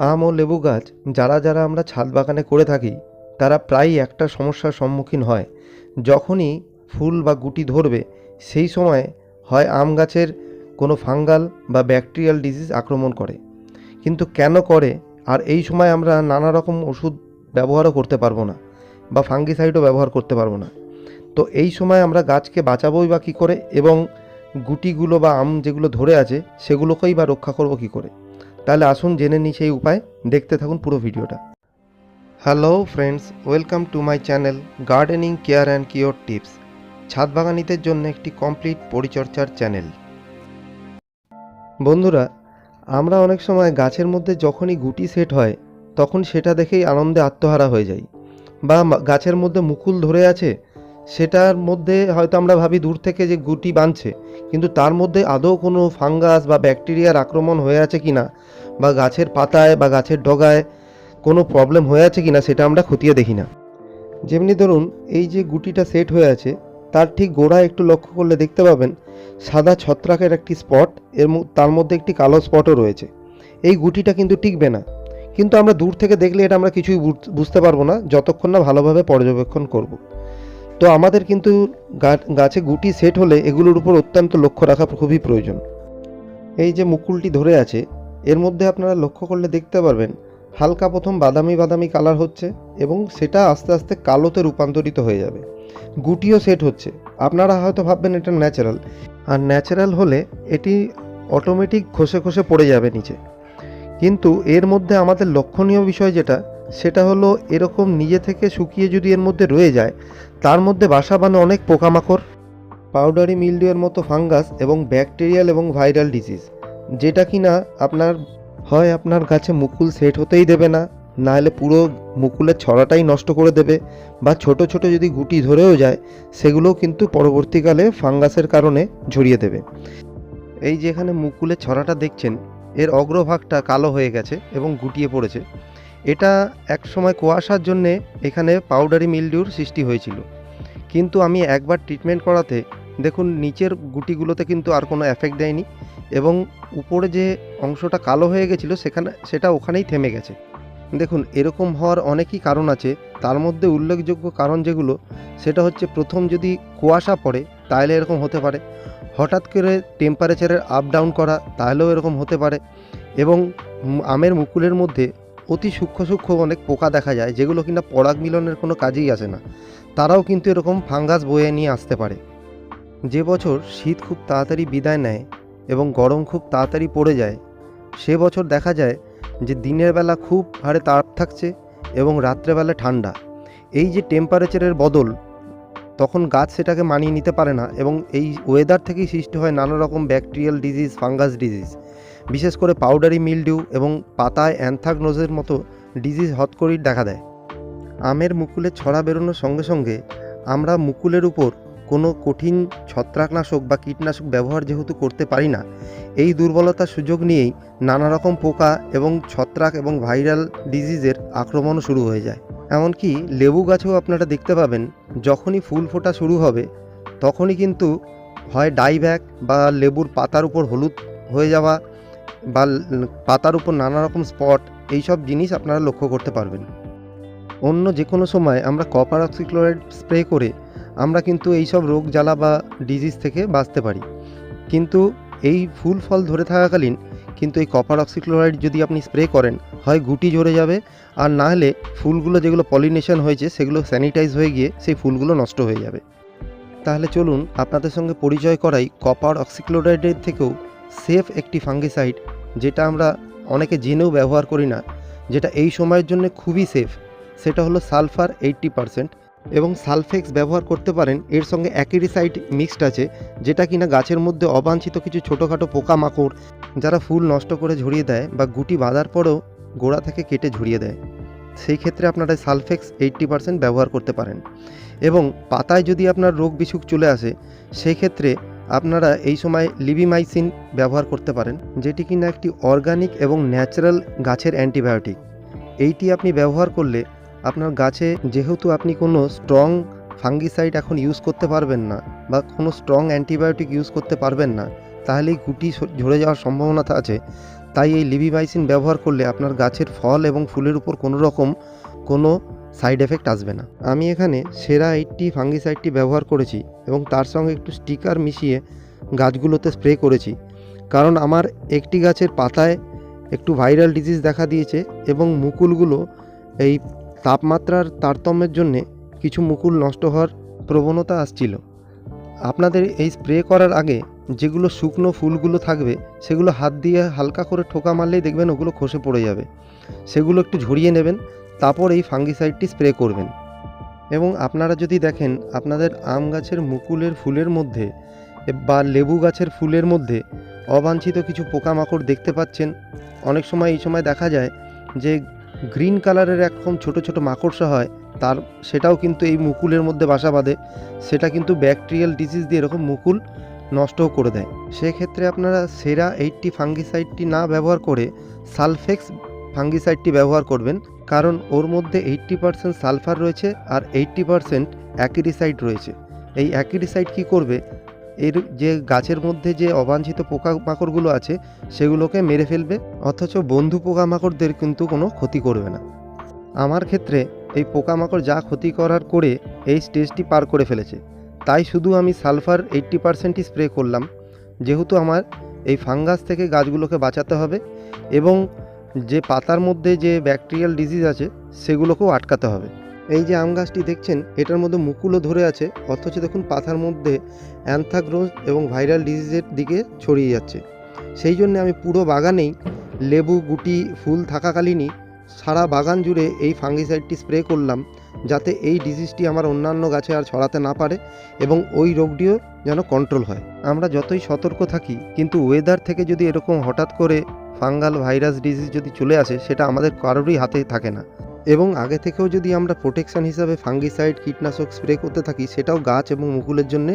আম ও লেবু গাছ যারা যারা আমরা ছাদ বাগানে করে থাকি, তারা প্রায়ই একটা সমস্যার সম্মুখীন হয়। যখনই ফুল বা গুটি ধরবে, সেই সময় হয় আম গাছের কোনো ফাঙ্গাল বা ব্যাকটেরিয়াল ডিজিজ আক্রমণ করে। কিন্তু কেন করে? আর এই সময় আমরা নানা রকম ওষুধ ব্যবহারও করতে পারব না বা ফাঙ্গিসাইডও ব্যবহার করতে পারব না। তো এই সময় আমরা গাছকে বাঁচাবোই বা কী করে? এবং গুটিগুলো বা আম যেগুলো ধরে আছে, সেগুলোকেই বা রক্ষা করব কী করে? তাহলে আসুন জেনে নিই সেই উপায়। দেখতে থাকুন পুরো ভিডিওটা। Hello friends welcome to my channel gardening care and cure tips ছাদ বাগানিদের জন্য একটি কমপ্লিট পরিচর্যার চ্যানেল বন্ধুরা, আমরা অনেক সময় গাছের মধ্যে যখনই গুটি সেট হয়, তখন সেটা দেখেই আনন্দে আত্মহারা হয়ে যাই, বা গাছের মধ্যে মুকুল ধরে আছে সেটার মধ্যে হয়তো আমরা ভাবি দূর থেকে যে গুটি বাঁধছে কিন্তু তার মধ্যে আদৌ কোনো ফাঙ্গাস বা ব্যাকটেরিয়ার আক্রমণ হয়ে আছে কিনা, বা গাছের পাতায় বা গাছের ডগায় কোনো প্রবলেম হয়ে আছে কি না সেটা আমরা খতিয়ে দেখি না। যেমনি ধরুন, এই যে গুটিটা সেট হয়ে আছে, তার ঠিক গোড়ায় একটু লক্ষ্য করলে দেখতে পাবেন, সাদা ছত্রাকের একটি স্পট এর তার মধ্যে একটি কালো স্পটও রয়েছে। এই গুটিটা কিন্তু টিকবে না। কিন্তু আমরা দূর থেকে দেখলে এটা আমরা কিছুই বুঝ- বুঝতে পারব না, যতক্ষণ না ভালোভাবে পর্যবেক্ষণ করব। তো আমাদের কিন্তু গাছে গুটি সেট হলে এগুলোর উপর অত্যন্ত লক্ষ্য রাখা খুবই প্রয়োজন। এই যে মুকুলটি ধরে আছে, এর মধ্যে আপনারা লক্ষ্য করলে দেখতে পারবেন, হালকা প্রথম বাদামি বাদামি কালার হচ্ছে এবং সেটা আস্তে আস্তে কালোতে রূপান্তরিত হয়ে যাবে। গুটিও সেট হচ্ছে। আপনারা হয়তো ভাববেন এটা ন্যাচারাল। আর ন্যাচারাল হলে এটি অটোমেটিক খসে খসে পড়ে যাবে নিচে। কিন্তু এর মধ্যে আমাদের লক্ষণীয় বিষয় যেটা সেটা হলো এরকম নিজে থেকে শুকিয়ে যদি এর মধ্যে রয়ে যায়, তার মধ্যে বাসা বাঁধে অনেক পোকামাকড়, পাউডারি মিলডিউয়ের মতো ফাঙ্গাস এবং ব্যাকটেরিয়াল এবং ভাইরাল ডিজিজ, যেটা কি না আপনার, হয় আপনার গাছে মুকুল সেট হতেই দেবে না নাহলে পুরো মুকুলের ছড়াটাই নষ্ট করে দেবে, বা ছোট ছোট যদি গুটি ধরেও যায়, সেগুলোও কিন্তু পরবর্তীকালে ফাঙ্গাসের কারণে ঝরিয়ে দেবে। এই যেখানে মুকুলের ছড়াটা দেখছেন, এর অগ্রভাগটা কালো হয়ে গেছে এবং গুটিয়ে পড়েছে। এটা এক সময় কুয়াশার জন্যে এখানে পাউডারি মিলডিউর সৃষ্টি হয়েছিল। কিন্তু আমি একবার ট্রিটমেন্ট করাতে, দেখুন নিচের গুটিগুলোতে কিন্তু আর কোনো এফেক্ট দেয়নি এবং উপরে যে অংশটা কালো হয়ে গেছিল সেখানে, সেটা ওখানেই থেমে গেছে। দেখুন, এরকম হওয়ার অনেকই কারণ আছে। তার মধ্যে উল্লেখযোগ্য কারণ যেগুলো, সেটা হচ্ছে প্রথম যদি কুয়াশা পড়ে, তাহলে এরকম হতে পারে। হঠাৎ করে টেম্পারেচারের আপ ডাউন করা, তাহলেও এরকম হতে পারে। এবং আমের মুকুলের মধ্যে অতি সূক্ষ্ম সূক্ষ্ম অনেক পোকা দেখা যায়, যেগুলো কিনা পরাগ মিলনের কোনো কাজেই আসে না। তারাও কিন্তু এরকম ফাঙ্গাস বয়ে নিয়ে আসতে পারে। যে বছর শীত খুব তাড়াতাড়ি বিদায় নেয় এবং গরম খুব তাড়াতাড়ি পড়ে যায়, সে বছর দেখা যায় যে দিনের বেলা খুব হারে তাপ থাকছে এবং রাত্রেবেলা ঠান্ডা। এই যে টেম্পারেচারের বদল, তখন গাছ সেটাকে মানিয়ে নিতে পারে না এবং এই ওয়েদার থেকেই সৃষ্টি হয় নানা রকম ব্যাকটেরিয়াল ডিজিজ ফাঙ্গাস ডিজিজ বিশেষ করে পাউডারি মিলডিউ এবং পাতায় অ্যানথ্রাকনোজের মতো ডিজিজ হট করেই দেখা দেয়। আমের মুকুলে ছড়া বেরোনোর সঙ্গে সঙ্গে আমরা মুকুলের উপর কোনো কঠিন ছত্রাকনাশক বা কীটনাশক ব্যবহার যেহেতু করতে পারি না, এই দুর্বলতার সুযোগ নিয়েই নানা রকম পোকা এবং ছত্রাক এবং ভাইরাল ডিজিজের আক্রমণও শুরু হয়ে যায়। এমনকি লেবু গাছেও আপনারা দেখতে পাবেন, যখনই ফুল ফোটা শুরু হবে, তখনই কিন্তু হয় ডাইব্যাক বা লেবুর পাতার উপর হলুদ হয়ে যাওয়া বা পাতার উপর নানা রকম স্পট এইসব জিনিস আপনারা লক্ষ্য করতে পারবেন। অন্য যে কোনো সময় আমরা কপার অক্সিক্লোরাইড স্প্রে করে আমরা কিন্তু এইসব রোগ জ্বালা বা ডিজিজ থেকে বাঁচতে পারি। কিন্তু এই ফুল ফল ধরে থাকাকালীন কিন্তু এই কপার অক্সিক্লোরাইড যদি আপনি স্প্রে করেন, হয় গুটি ঝরে যাবে, আর না হলে ফুলগুলো যেগুলো পলিনেশন হয়েছে সেগুলো স্যানিটাইজ হয়ে গিয়ে সেই ফুলগুলো নষ্ট হয়ে যাবে। তাহলে চলুন আপনাদের সঙ্গে পরিচয় করাই কপার অক্সিক্লোরাইডের থেকেও সেফ একটি ফাঙ্গিসাইড, যেটা আমরা অনেকে জেনেও ব্যবহার করি না, যেটা এই সময়ের জন্য খুবই সেফ। সেটা হলো সালফার এইট্টি পারসেন্ট এবং সালফেক্স ব্যবহার করতে পারেন, এর সঙ্গে অ্যাকিরিসাইড মিক্সড আছে, যেটা কিনা গাছের মধ্যে অবাঞ্ছিত কিছু ছোটোখাটো পোকামাকড়, যারা ফুল নষ্ট করে ঝরিয়ে দেয় বা গুটি বাঁধার পরেও গোড়া থেকে কেটে ঝরিয়ে দেয়। সেই ক্ষেত্রে আপনারা সালফেক্স এইট্টি পারসেন্ট ব্যবহার করতে পারেন। এবং পাতায় যদি আপনার রোগ বিসুখ চলে আসে, সেই ক্ষেত্রে আপনারা এই সময় লিবিমাইসিন ব্যবহার করতে পারেন, যেটি কিনা একটি অর্গানিক এবং ন্যাচারাল গাছের অ্যান্টিবায়োটিক। এইটি আপনি ব্যবহার করলে আপনার গাছে যেহেতু আপনি কোনো স্ট্রং ফাঙ্গিসাইড এখন ইউজ করতে পারবেন না বা কোনো স্ট্রং অ্যান্টিবায়োটিক ইউজ করতে পারবেন না তাহলেই গুটি ঝরে যাওয়ার সম্ভাবনা আছে। তাই এই লিভিমাইসিন ব্যবহার করলে আপনার গাছের ফল এবং ফুলের উপর কোনো রকম কোনো সাইড এফেক্ট আসবে না। আমি এখানে সেরা এইটটি ফাঙ্গিসাইডটি ব্যবহার করেছি এবং তার সঙ্গে একটু স্টিকার মিশিয়ে গাছগুলোতে স্প্রে করেছি। কারণ আমার একটি গাছের পাতায় একটু ভাইরাল ডিজিজ দেখা দিয়েছে এবং মুকুলগুলো এই তাপমাত্রার তারতম্যের জন্যে কিছু মুকুল নষ্ট হওয়ার প্রবণতা আসছিল। আপনাদের এই স্প্রে করার আগে যেগুলো শুকনো ফুলগুলো থাকবে, সেগুলো হাত দিয়ে হালকা করে ঠোকা মারলেই দেখবেন ওগুলো খসে পড়ে যাবে। সেগুলো একটু ঝরিয়ে নেবেন তারপর এই ফাঙ্গিসাইডটি স্প্রে করবেন। এবং আপনারা যদি দেখেন, আপনাদের আম গাছের মুকুলের ফুলের মধ্যে বা লেবু গাছের ফুলের মধ্যে অবাঞ্ছিত কিছু পোকামাকড় দেখতে পাচ্ছেন। অনেক সময় এই সময় দেখা যায় যে গ্রিন কালারের একরকম ছোট ছোট মাকড়সা হয়, তার সেটাও কিন্তু এই মুকুলের মধ্যে বাসা বাঁধে। সেটা কিন্তু ব্যাকটেরিয়াল ডিজিজ দিয়ে এরকম মুকুল নষ্টও করে দেয়। সেক্ষেত্রে আপনারা সেরা এইটটি ফাঙ্গিসাইডটি না ব্যবহার করে সালফেক্স ফাঙ্গিসাইডটি ব্যবহার করবেন। কারণ ওর মধ্যে এইট্টি পারসেন্ট সালফার রয়েছে আর এইট্টি পারসেন্ট অ্যাকিডিসাইড রয়েছে। এই অ্যাকিডিসাইড কী করবে? এর যে গাছের মধ্যে যে অবাঞ্ছিত পোকামাকড়গুলো আছে, সেগুলোকে মেরে ফেলবে, অথচ বন্ধু পোকামাকড়দের কিন্তু কোনো ক্ষতি করবে না। আমার ক্ষেত্রে এই পোকামাকড় যা ক্ষতি করার করে এই স্টেজটি পার করে ফেলেছে। তাই শুধু আমি সালফার এইট্টি পারসেন্টই স্প্রে করলাম। যেহেতু আমার এই ফাঙ্গাস থেকে গাছগুলোকে বাঁচাতে হবে এবং যে পাতার মধ্যে যে ব্যাকটেরিয়াল ডিজিজ আছে, সেগুলোকেও আটকাতে হবে। এই যে আম গাছটি দেখছেন, এটার মধ্যে মুকুলও ধরে আছে, অথচ দেখুন পাতার মধ্যে অ্যানথাগ্রোজ এবং ভাইরাল ডিজিজের দিকে ছড়িয়ে যাচ্ছে। সেই জন্য আমি পুরো বাগানেই লেবু, গুটি, ফুল থাকাকালীনই সারা বাগান জুড়ে এই ফাঙ্গিসাইডটি স্প্রে করলাম, যাতে এই ডিজিজটি আমার অন্যান্য গাছে আর ছড়াতে না পারে এবং ওই রোগটিও যেন কন্ট্রোল হয়। আমরা যতই সতর্ক থাকি, কিন্তু ওয়েদার থেকে যদি এরকম হঠাৎ করে ফাঙ্গাল ভাইরাস ডিজিজ যদি চলে আসে, সেটা আমাদের কারোরই হাতে থাকে না। এবং আগে থেকেও যদি আমরা প্রোটেকশন হিসাবে ফাঙ্গিসাইড, কীটনাশক স্প্রে করতে থাকি, সেটাও গাছ এবং মুকুলের জন্য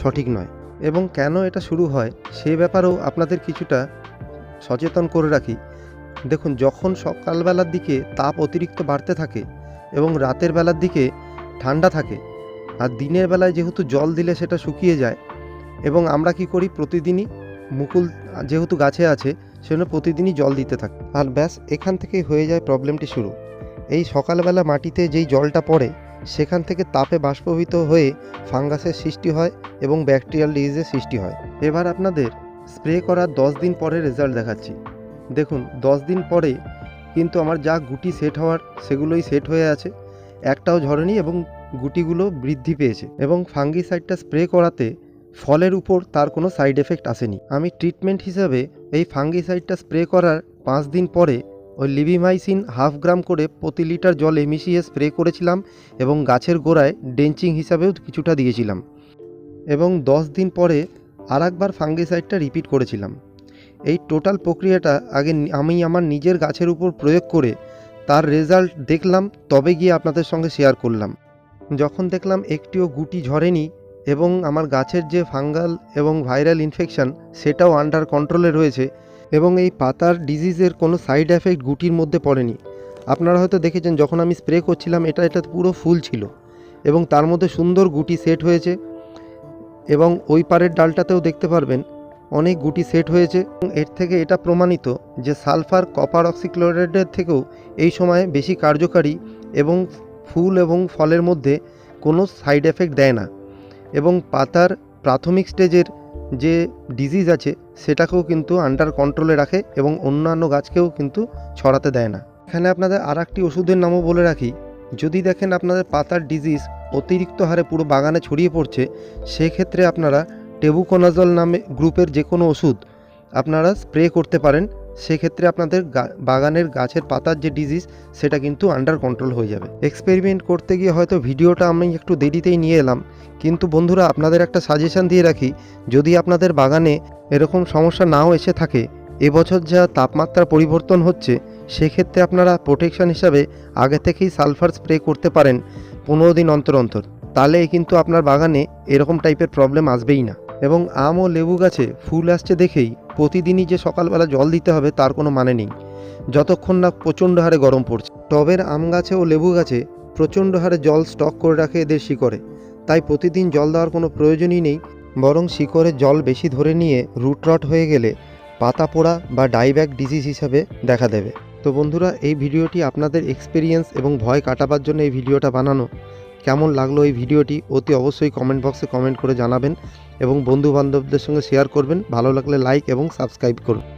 সঠিক নয়। এবং কেন এটা শুরু হয়, সে ব্যাপারেও আপনাদের কিছুটা সচেতন করে রাখি। দেখুন, যখন সকালবেলার দিকে তাপ অতিরিক্ত বাড়তে থাকে এবং রাতের বেলার দিকে ঠান্ডা থাকে, আর দিনের বেলায় যেহেতু জল দিলে সেটা শুকিয়ে যায়, এবং আমরা কি করি, প্রতিদিনই মুকুল যেহেতু গাছে আছে সেজন্য প্রতিদিনই জল দিতে থাকি। আর ব্যাস, এখান থেকেই হয়ে যায় প্রবলেমটি শুরু। এই সকালবেলা মাটিতে যেই জলটা পড়ে, সেখান থেকে তাপে বাষ্পভূত হয়ে ফাঙ্গাসের সৃষ্টি হয় এবং ব্যাকটেরিয়াল ডিজিজের সৃষ্টি হয়। এবার আপনাদের স্প্রে করার দশ দিন পরে রেজাল্ট দেখাচ্ছি। দেখুন, দশ দিন পরে কিন্তু আমার যা গুটি সেট হওয়ার, সেগুলোই সেট হয়ে আছে। একটাও ঝরেনি এবং গুটিগুলো বৃদ্ধি পেয়েছে। এবং ফাঙ্গিসাইডটা স্প্রে করাতে ফলের উপর তার কোনো সাইড এফেক্ট আসেনি। আমি ট্রিটমেন্ট হিসাবে এই ফাঙ্গিসাইডটা স্প্রে করার পাঁচ দিন পরে ওই লিভিমাইসিন হাফ গ্রাম করে প্রতি লিটার জলে মিশিয়ে স্প্রে করেছিলাম এবং গাছের গোড়ায় ডেঞ্চিং হিসাবেও কিছুটা দিয়েছিলাম। এবং দশ দিন পরে আর একবার ফাঙ্গিসাইডটা রিপিট করেছিলাম। এই টোটাল প্রক্রিয়াটা আগে আমি আমার নিজের গাছের উপর প্রয়োগ করে তার রেজাল্ট দেখলাম, তবে গিয়ে আপনাদের সঙ্গে শেয়ার করলাম। যখন দেখলাম একটিও গুটি ঝরেনি এবং আমার গাছের যে ফাঙ্গাল এবং ভাইরাল ইনফেকশন সেটাও আন্ডার কন্ট্রোলে রয়েছে এবং এই পাতার ডিজিজের কোনো সাইড এফেক্ট গুটির মধ্যে পড়েনি। আপনারা হয়তো দেখেছেন যখন আমি স্প্রে করছিলাম, এটা এটা পুরো ফুল ছিল এবং তার মধ্যে সুন্দর গুটি সেট হয়েছে এবং ওই পারের ডালটাতেও দেখতে পারবেন অনেক গুটি সেট হয়েছে। এবং এর থেকে এটা প্রমাণিত যে সালফার, কপার অক্সিক্লোরাইডের থেকেও এই সময়ে বেশি কার্যকারী এবং ফুল এবং ফলের মধ্যে কোনো সাইড এফেক্ট দেয় না। এবং পাতার প্রাথমিক স্টেজের যে ডিজিজ আছে, সেটাকেও কিন্তু আন্ডার কন্ট্রোলে রাখে এবং অন্যান্য গাছকেও কিন্তু ছড়াতে দেয় না। এখানে আপনাদের আর একটি ওষুধের নামও বলে রাখি। যদি দেখেন আপনাদের পাতার ডিজিজ অতিরিক্ত হারে পুরো বাগানে ছড়িয়ে পড়ছে, সেক্ষেত্রে আপনারা টেবুকোনাজল নামে গ্রুপের যে কোনো ওষুধ আপনারা স্প্রে করতে পারেন। সেক্ষেত্রে আপনাদের বাগানের গাছের পাতার যে ডিজিজ সেটা কিন্তু আন্ডার কন্ট্রোল হয়ে যাবে। এক্সপেরিমেন্ট করতে গিয়ে হয়তো ভিডিওটা আমি একটু দেরিতেই নিয়ে এলাম, কিন্তু বন্ধুরা আপনাদের একটা সাজেশন দিয়ে রাখি, যদি আপনাদের বাগানে এরকম সমস্যা নাও এসে থাকে, এবছর যা তাপমাত্রা পরিবর্তন হচ্ছে, সেক্ষেত্রে আপনারা প্রোটেকশন হিসাবে আগে থেকেই সালফার স্প্রে করতে পারেন, পনেরো দিন অন্তর অন্তর। তাহলে কিন্তু আপনার বাগানে এরকম টাইপের প্রবলেম আসবেই না। এবং আম ও লেবু গাছে ফুল আসছে দেখেই প্রতিদিনই যে সকালবেলা জল দিতে হবে তার কোনো মানে নেই। যতক্ষণ না প্রচণ্ড হারে গরম পড়ছে। টবের আম গাছে ও লেবু গাছে প্রচণ্ড হারে জল স্টক করে রাখে এদের শিকড়ে। তাই প্রতিদিন জল দেওয়ার কোনো প্রয়োজনই নেই, বরং শিকড়ে জল বেশি ধরে নিয়ে রুট রট হয়ে গেলে পাতা পোড়া বা ডাইব্যাক ডিজিজ হিসাবে দেখা দেবে। তো বন্ধুরা, এই ভিডিওটি আপনাদের এক্সপিরিয়েন্স এবং ভয় কাটাবার জন্য এই ভিডিওটা বানানো। কেমন লাগল এই ভিডিওটি অতি অবশ্যই কমেন্ট বক্সে কমেন্ট করে জানাবেন এবং বন্ধু বান্ধবদের সঙ্গে শেয়ার করবেন। ভালো লাগলে লাইক এবং সাবস্ক্রাইব করুন।